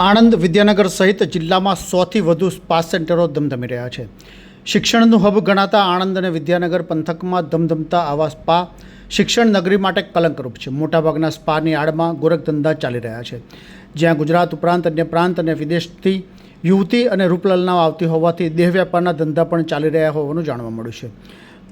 આણંદ વિદ્યાનગર સહિત જિલ્લામાં સોથી વધુ સ્પા સેન્ટરો ધમધમી રહ્યા છે. શિક્ષણનું હબ ગણાતા આણંદ અને વિદ્યાનગર પંથકમાં ધમધમતા આવા સ્પા શિક્ષણ નગરી માટે કલંકરૂપ છે. મોટાભાગના સ્પાની આડમાં ગોરખધંધા ચાલી રહ્યા છે. જ્યાં ગુજરાત ઉપરાંત અન્ય પ્રાંત અને વિદેશથી યુવતી અને રૂપલલના આવતી હોવાથી દેહ વ્યાપારના ધંધા પણ ચાલી રહ્યા હોવાનું જાણવા મળ્યું છે.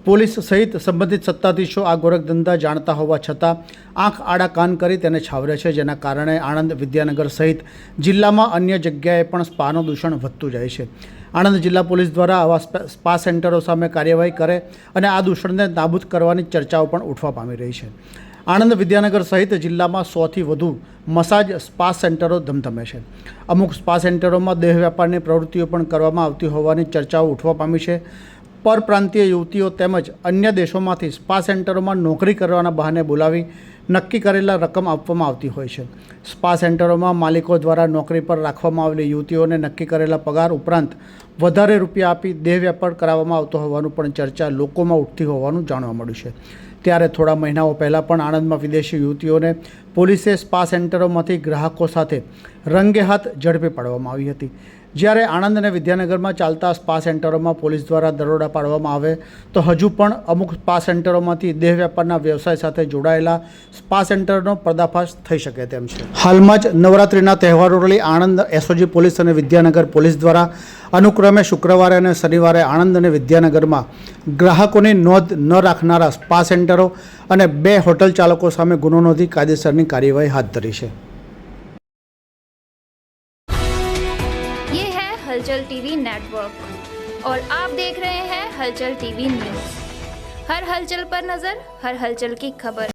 પોલીસ સહિત સંબંધિત સત્તાધીશો આ ગોરખધંધા જાણતા હોવા છતાં આંખ આડા કાન કરી તેને છાવરે છે, જેના કારણે આણંદ વિદ્યાનગર સહિત જિલ્લામાં અન્ય જગ્યાએ પણ સ્પાનું દૂષણ વધતું જાય છે. આણંદ જિલ્લા પોલીસ દ્વારા આવા સ્પા- સેન્ટરો સામે કાર્યવાહી કરે અને આ દૂષણને નાબૂદ કરવાની ચર્ચાઓ પણ ઉઠવા પામી રહી છે. આણંદ વિદ્યાનગર સહિત જિલ્લામાં સોથી વધુ મસાજ સ્પા સેન્ટરો ધમધમે છે. અમુક સ્પા સેન્ટરોમાં દેહ વ્યાપારની પ્રવૃત્તિઓ પણ કરવામાં આવતી હોવાની ચર્ચાઓ ઉઠવા પામી છે. પરપ્રાંતીય યુવતીઓ તેમજ અન્ય દેશોમાંથી સ્પા સેન્ટરોમાં નોકરી કરવાના બહાને બોલાવી નક્કી કરેલા રકમ આપવામાં આવતી હોય છે. સ્પા સેન્ટરોમાં માલિકો દ્વારા નોકરી પર રાખવામાં આવેલી યુવતીઓને નક્કી કરેલા પગાર ઉપરાંત વધારે રૂપિયા આપી દેહ વ્યાપાર કરાવવામાં આવતો હોવાનું પણ ચર્ચા લોકોમાં ઉઠતી હોવાનું જાણવા મળ્યું છે. ત્યારે થોડા મહિનાઓ પહેલાં પણ આણંદમાં વિદેશી યુવતીઓને પોલીસે સ્પા સેન્ટરોમાંથી ગ્રાહકો સાથે રંગે હાથ ઝડપી પાડવામાં આવી હતી. જ્યારે આણંદ અને વિદ્યાનગરમાં ચાલતા સ્પા સેન્ટરોમાં પોલીસ દ્વારા દરોડા પાડવામાં આવે તો હજુ પણ અમુક સ્પા સેન્ટરોમાંથી દેહ વ્યાપારના વ્યવસાય સાથે જોડાયેલા સ્પા સેન્ટરનો પર્દાફાશ થઈ શકે તેમ છે હાલમાં જ નવરાત્રિના તહેવારો લઈ આણંદ એસઓજી પોલીસ અને વિદ્યાનગર પોલીસ દ્વારા અનુક્રમે શુક્રવારે અને શનિવારે આણંદ અને વિદ્યાનગરમાં ગ્રાહકોની નોંધ ન રાખનારા સ્પા સેન્ટરો અને બે હોટલ ચાલકો સામે ગુનો નોંધી કાયદેસરની કાર્યવાહી હાથ ધરી છે ये है हलचल टीवी नेटवर्क और आप देख रहे हैं हलचल टीवी न्यूज हर हलचल पर नजर हर हलचल की खबर